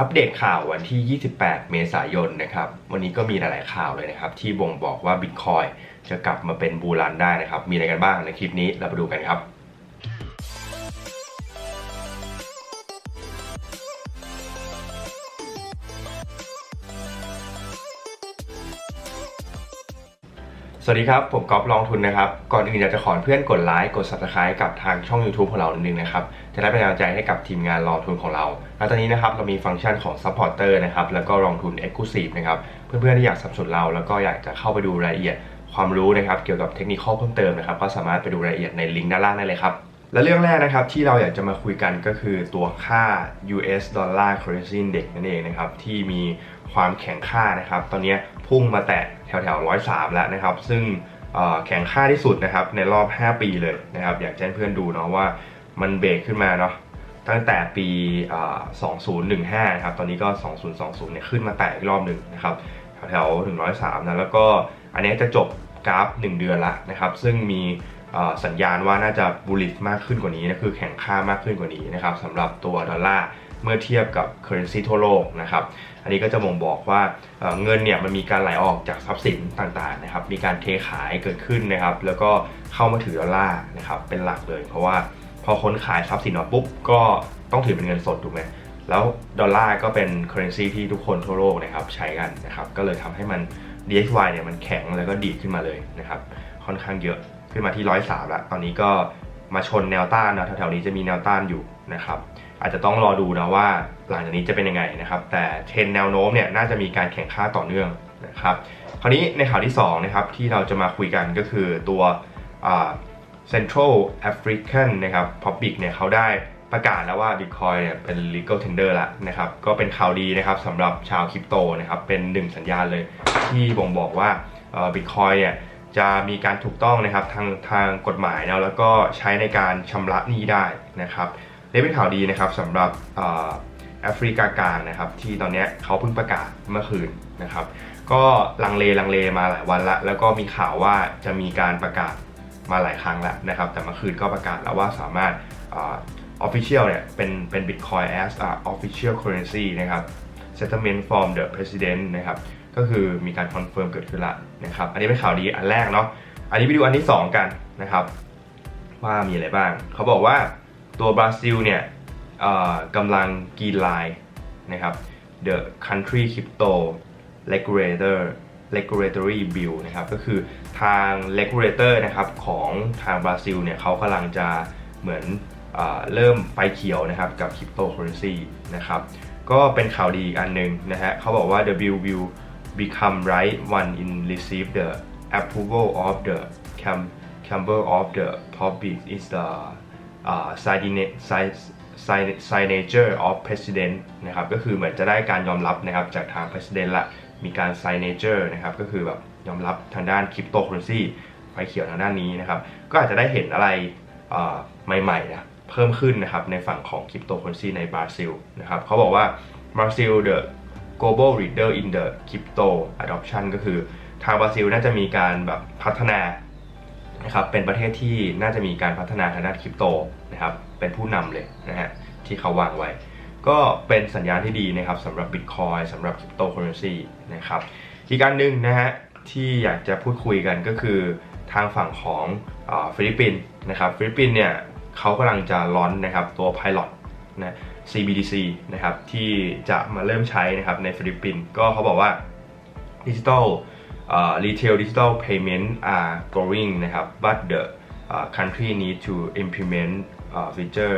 อัปเดตข่าววันที่ 28 เมษายนนะครับ วันนี้ก็มีหลายๆข่าวเลยนะครับ ที่บ่งบอกว่า Bitcoin จะกลับมาเป็นบูรันได้นะครับ มีอะไรกันบ้างในคลิปนี้เราไปดูกันครับสวัสดีครับ ผมก๊อฟลองทุนนะครับ ก่อนอื่นอยากจะขอเพื่อนกดไลค์กด subscribe กับทางช่อง YouTube ของเราหนึ่งนะครับ จะได้เป็นกำลังใจให้กับทีมงานลองทุนของเราและตอนนี้นะครับเรามีฟังก์ชันของ supporter นะครับแล้วก็ลองทุน exclusive นะครับเพื่อนๆที่อยากสนับสนุนเราแล้วก็อยากจะเข้าไปดูรายละเอียดความรู้นะครับเกี่ยวกับเทคนิคข้อเพิ่มเติมนะครับก็สามารถไปดูรายละเอียดในลิงก์ด้านล่างได้เลยครับและเรื่องแรกนะครับที่เราอยากจะมาคุยกันก็คือตัวค่า US Dollar Currency Index นั่นเองนะครับที่มีความแข็งค่านะครับตอนนี้พุ่งมาแตะแถวแถวร้อยสามแล้วนะครับ ซึ่งแข็งค่าที่สุดนะครับในรอบ 5 ปีเลยนะครับอยากแจะให้เพื่อนดูเนาะว่า มันเบรกขึ้นมาเนาะตั้งแต่ปีเอ่อ2015 นะครับ ตอนนี้ก็ 2020 เนี่ยขึ้นมาแตะอีกรอบหนึ่งนะครับแถวแถวถึง103 นะ แล้วก็อันนี้จะจบกราฟ 1 เดือนละนะครับ ซึ่งมีสัญญาณว่าน่าจะบูลลิชมากขึ้นกว่านี้นะ คือแข็งค่ามากขึ้นกว่านี้นะครับสำหรับตัวดอลลาร์เมื่อเทียบกับ currency ทั่วโลกนะครับ อันนี้ก็จะบ่งบอกว่าเเงินเนี่ยมันมีการไหลออกจากทรัพย์สินต่างๆนะครับ มีการเทขายเกิดขึ้นนะครับ แล้วก็เข้ามาถือดอลลาร์นะครับเป็นหลักเลย เพราะว่า พอคนขายทรัพย์สินออกปุ๊บก็ต้องถือเป็นเงินสดถูกไหมแล้วดอลลาร์ก็เป็น currency ที่ทุกคนทั่วโลกนะครับใช้กันนะครับก็เลยทำให้มัน DXY เนี่ยมันแข็งแล้วก็ดีดขึ้นมาเลยนะครับค่อนข้างเยอะขึ้นมาที่ร้อยสามแล้วตอนนี้ก็มาชนแนวต้านนะแถวๆนี้จะมีแนวต้านอยู่นะครับอาจจะต้องรอดูนะว่าหลังจากนี้จะเป็นยังไงนะครับแต่เทรนแนวโน้มเนี่ยน่าจะมีการแข่งข้าต่อเนื่องนะครับคราวนี้ในข่าวที่2นะครับที่เราจะมาคุยกันก็คือตัวอ่า Central African นะครับ Public เนี่ยเขาได้ประกาศแล้วว่า Bitcoin เนี่ยเป็น legal tender แล้วนะครับ ก็เป็นข่าวดีนะครับสำหรับชาวคริปโตนะครับ เป็นหนึ่งสัญญาณเลยที่บ่งบอกว่าเอ่อ Bitcoin เนี่ยจะมีการถูกต้องนะครับทางทางกฎหมายนะแล้วก็ใช้ในการชำระหนี้ได้นะครับนี่เป็นข่าวดีนะครับสำหรับแอฟริกากลางนะครับที่ตอนนี้เขาเพิ่งประกาศเมื่อคืนนะครับ ก็ลังเลลังเลมาหลายวันละแล้วก็มีข่าวว่าจะมีการประกาศ มาหลายครั้งแล้วนะครับ แต่เมื่อคืนก็ประกาศแล้วว่าสามารถออฟฟิเชียลเนี่ยเป็นเป็น Bitcoin as a official currency นะครับ settlement from the president นะครับก็คือมีการคอนเฟิร์มเกิดขึ้นละนะครับ อันนี้เป็นข่าวดีอันแรกเนาะ อันนี้ไปดูอันที่ 2 กันนะครับ ว่ามีอะไรบ้าง เขาบอกว่าตัวบราซิลเนี่ยกำลังกีนไลน์นะครับ the country crypto regulator regulatory bill นะครับก็คือทาง regulator นะครับของทางบราซิลเนี่ยเขากำลังจะเหมือนเอเริ่มไฟเขียวนะครับกับ cryptocurrency นะครับก็เป็นข่าวดีอีกอันหนึ่งนะฮะเขาบอกว่า the bill will become right one in receive the approval of the cam Chamber of the Public is the uh, signa- sign- sign- signature of president นะครับก็คือเหมือนจะได้การยอมรับนะครับจากทาง president ละ มีการ signature นะครับก็คือแบบยอมรับทางด้าน cryptocurrency ไฟเขียวทางด้านนี้นะครับก็อาจจะได้เห็นอะไรใหม่ๆนะเพิ่มขึ้นนะครับในฝั่งของ cryptocurrency ในบราซิลนะครับเขาบอกว่าบราซิล the global leader in the crypto adoption ก็คือทางบราซิลน่าจะมีการแบบพัฒนานะครับเป็นประเทศที่น่าจะมีการพัฒนาทางด้านคริปโตนะครับเป็นผู้นำเลยนะฮะที่เขาวางไว้ ก็เป็นสัญญาณที่ดีนะครับสำหรับ Bitcoin สำหรับคริปโตเคอเรนซีนะครับอีกการหนึ่งนะฮะที่อยากจะพูดคุยกันก็คือทางฝั่งของฟิลิปปินส์นะครับฟิลิปปินส์เนี่ยเขากำลังจะร้อนนะครับตัว Pilot นะ CBDC นะครับที่จะมาเริ่มใช้นะครับในฟิลิปปินส์ก็เขาบอกว่าดิจิ t a ล uh, retail digital payment are growing นะครับ but the uh, country need to implement uh, feature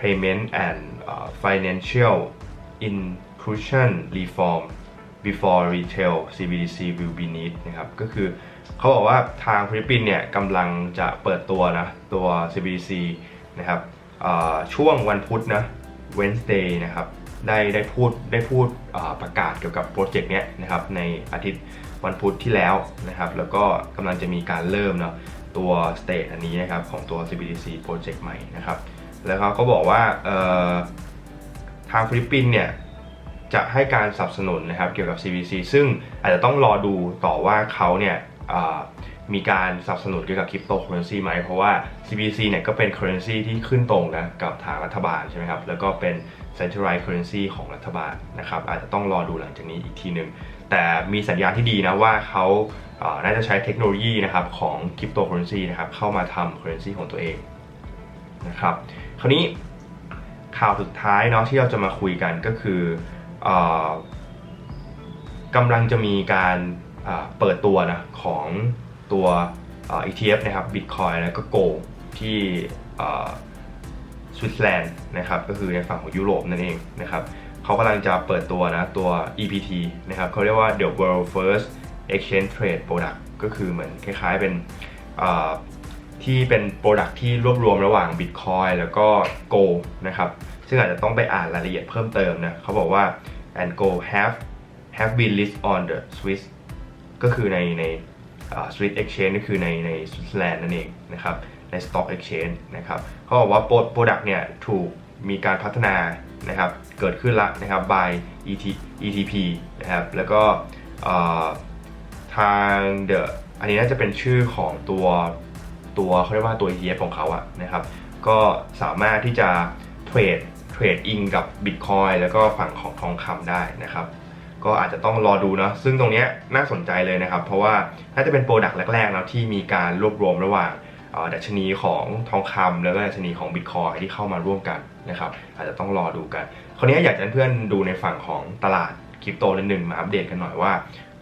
payment and uh, financial inclusion reform before retail CBDC will be need นะครับก็คือเขาบอกว่าทางฟิลิปปินส์เนี่ยกำลังจะเปิดตัวนะตัว CBDC นะครับช่วงวันพุธนะ Wednesday นะครับได้ได้พูดได้พูดประกาศเกี่ยวกับโปรเจกต์เนี้ยนะครับในอาทิตย์วันพุธที่แล้วนะครับแล้วก็กำลังจะมีการเริ่มเนาะตัวสเต e อันนี้นะครับของตัว CBDC โปรเจกต์ใหม่นะครับ แล้วเขาก็บอกว่าทางฟิลิปปินส์เนี่ยจะให้การสนับสนุนนะครับเกี่ยวกับ CBC ซึ่งอาจจะต้องรอดูต่อว่าเขาเนี่ยมีการสนับสนุนเกี่ยวกับคริปโตเคอเรนซีไหม เพราะว่า CBC เนี่ยก็เป็นเคอเรนซีที่ขึ้นตรงนะกับทางรัฐบาลใช่ไหมครับ แล้วก็เป็น centralized currency ของรัฐบาลนะครับ อาจจะต้องรอดูหลังจากนี้อีกทีหนึ่ง แต่มีสัญญาณที่ดีนะว่าเขาน่าจะใช้เทคโนโลยีนะครับของคริปโตเคอเรนซีนะครับเข้ามาทำเคอเรนซีของตัวเองนะครับ ราวนี้ข่าวสุดท้ายเนาะที่เราจะมาคุยกันก็คืออกำลังจะมีการเปิดตัวนะของตัว ETF นะครับ Bitcoin แล้วก็ Gold ที่สวิตเซอร์แลนด์นะครับก็คือในฝั่งของยุโรปนั่นเองนะครับเขากำลังจะเปิดตัวนะตัว EPT นะครับเขาเรียกว่า The World First Exchange Trade Product ก็คือเหมือนคล้ายๆเป็น ที่เป็น Product ที่รวบรวมระหว่าง Bitcoin แล้วก็ Go นะครับ ซึ่งอาจจะต้องไปอ่านรายละเอียดเพิ่มเติมนะเขาบอกว่า and Go have have been listed on the Swiss ก็คือในในสวิตเอ็กชแนนก็คือในในสวิตเซอร์แลนด์นั่นเองนะครับใน Stock Exchange นะครับเขาบอกว่าโปรดักเนี่ยถูกมีการพัฒนานะครับเกิดขึ้นละนะครับ by ET, ETP นะครับแล้วก็ทาง The อันนี้น่าจะเป็นชื่อของตัว ตัวเขาเรียกว่าตัว ETF ของเขาอะนะครับ ก็สามารถที่จะเทรดเทรดอิงกับ Bitcoin แล้วก็ฝั่งของทองคำได้นะครับ ก็อาจจะต้องรอดูเนาะซึ่งตรงนี้น่าสนใจเลยนะครับ เพราะว่าน่าจะเป็นโปรดักต์แรกๆนะที่มีการรวบรวมระหว่างอ่อดัชนีของทองคำแล้วก็ดัชนีของบิตคอยที่เข้ามาร่วมกันนะครับอาจจะต้องรอดูกัน คราวนี้อยากจะให้เพื่อนดูในฝั่งของตลาดคริปโตนิดหนึ่งมาอัปเดตกันหน่อยว่า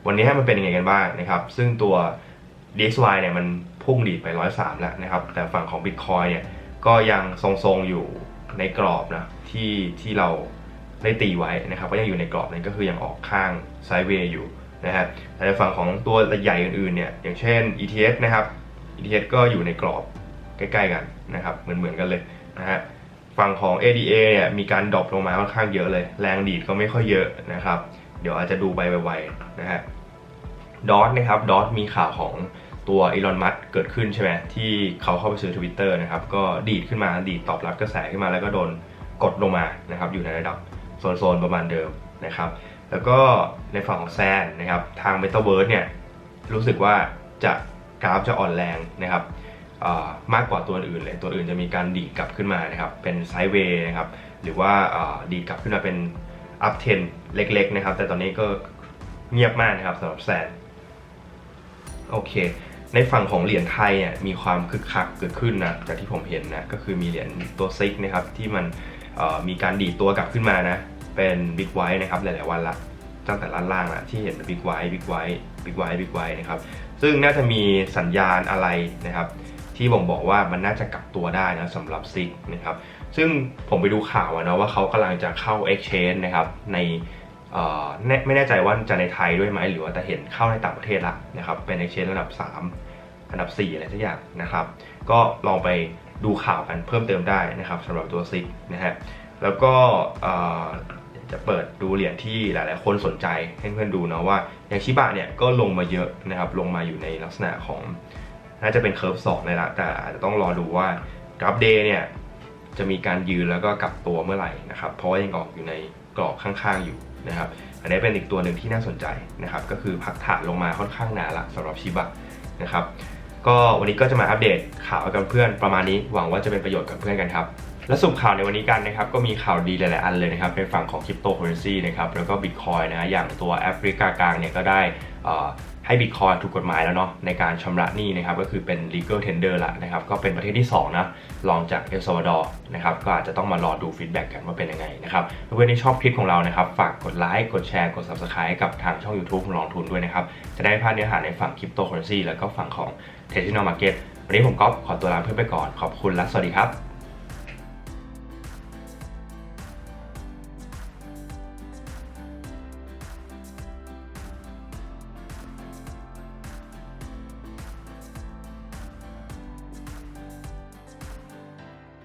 วันนี้ให้มันเป็นยังไงกันบ้างนะครับ ซึ่งตัว DXY เนี่ยมัน พุ่งดีดไป 103 แล้วนะครับ แต่ฝั่งของ Bitcoin เนี่ยก็ยังทรงๆอยู่ในกรอบนะที่ที่เราได้ตีไว้นะครับก็ยังอยู่ในกรอบนั้นก็คือยังออกข้างไซด์เวย์อยู่นะฮะแต่ในฝั่งของตัวใหญ่อื่นๆเนี่ยอย่างเช่น ETH นะครับ ETH ก็อยู่ในกรอบใกล้ ๆ กันนะครับเหมือนๆกันเลยนะฮะฝั่งของ ADA เนี่ยมีการดรอปลงมาค่อนข้างเยอะเลย แรงดีดก็ไม่ค่อยเยอะนะครับ เดี๋ยวอาจจะดูไปไวๆนะฮะดอทนะครับดอทมีข่าวของ ตัวอีลอนมัสเกิดขึ้นใช่ไหมที่เขาเข้าไปซื้อ Twitter นะครับ ก็ดีดขึ้นมาดีดตอบรับกระแสขึ้นมาแล้วก็โดนกดลงมานะครับ อยู่ในระดับโซนๆประมาณเดิมนะครับ แล้วก็ในฝั่งของแซนนะครับ ทาง Metaverse เนี่ย รู้สึกว่าจะกราฟจะอ่อนแรงนะครับมากกว่าตัวอื่นเลย ตัวอื่นจะมีการดีดกลับขึ้นมานะครับ เป็นไซด์เวย์นะครับ หรือว่าดีดกลับขึ้นมาเป็นอัพเทนเล็ก ๆ นะครับ แต่ตอนนี้ก็เงียบมากนะครับสำหรับแซนโอเค ในฝั่งของเหรียญไทยเนี่ยมีความคึกคักเกิดขึ้นนะจากที่ผมเห็นนะก็คือมีเหรียญตัวซิกนะครับที่มันมีการดีดตัวกลับขึ้นมานะเป็นบิ๊กไวท์นะครับหลายๆวันละตั้งแต่ล่างล่างๆละที่เห็นเป็นบิ๊กไวท์บิ๊กไวท์บิ๊กไวท์บิ๊กไวท์นะครับซึ่งน่าจะมีสัญญาณอะไรนะครับที่บ่งบอกว่ามันน่าจะกลับตัวได้นะสำหรับซิกนะครับซึ่งผมไปดูข่าวนะว่าเขากำลังจะเข้า Exchange นะครับในไม่แน่ใจว่าจะในไทยด้วยไหมหรือว่าแต่เห็นเข้าในต่างประเทศละนะครับเป็น exchange ระดับ 3 อันดับ 4 อะไรสักอย่างนะครับ ก็ลองไปดูข่าวกันเพิ่มเติมได้นะครับสำหรับตัวซิกนะฮะแล้วก็จะเปิดดูเหรียญที่หลาย ๆ คนสนใจให้เพื่อนดูเนาะว่าอย่างชิบะเนี่ยก็ลงมาเยอะนะครับลงมาอยู่ในลักษณะของน่าจะเป็นเคอร์ฟสองเลยละแต่อาจจะต้องรอดูว่ากราฟเดย์เนี่ยจะมีการยืนแล้วก็กลับตัวเมื่อไหร่นะครับเพราะว่ายังออกอยู่ในกรอบข้าง ๆ อยู่นะครับอันนี้เป็นอีกตัวหนึ่งที่น่าสนใจนะครับก็คือพักฐานลงมาค่อนข้างนานละสำหรับชิบะนะครับ ก็วันนี้ก็จะมาอัปเดตข่าวกับเพื่อนประมาณนี้หวังว่าจะเป็นประโยชน์กับเพื่อนกันครับและสรุปข่าวในวันนี้กันนะครับก็มีข่าวดีหลาย ๆ อันเลยนะครับในฝั่งของคริปโตเคอเรนซีนะครับแล้วก็บิตคอยนะอย่างตัวแอฟริกากลางเนี่ยก็ได้อ่อให้บิตคอยถูกกฎหมายแล้วเนาะในการชำระหนี้นะครับก็คือเป็น legal tender ละนะครับก็เป็นประเทศที่ 2 นะรองจากเอลซาวาดอร์นะครับก็อาจจะต้องมารอดูฟีดแบ็กกันว่าเป็นยังไงนะครับเพื่อนที่ชอบคลิปของเรานะครับฝากกดไลค์กดแชร์กด subscribe กับทางช่อง YouTube ของลองทุนด้วยนะครับจะได้พลาดเนื้อหาในฝั่งคริปโตเคอเรนซีแล้วก็ฝั่งของ t e c h n o Market วันนี้ผมก๊อฟขอตัวลาเพื่อนไปก่อนขอบคุณและสวัสดีครับ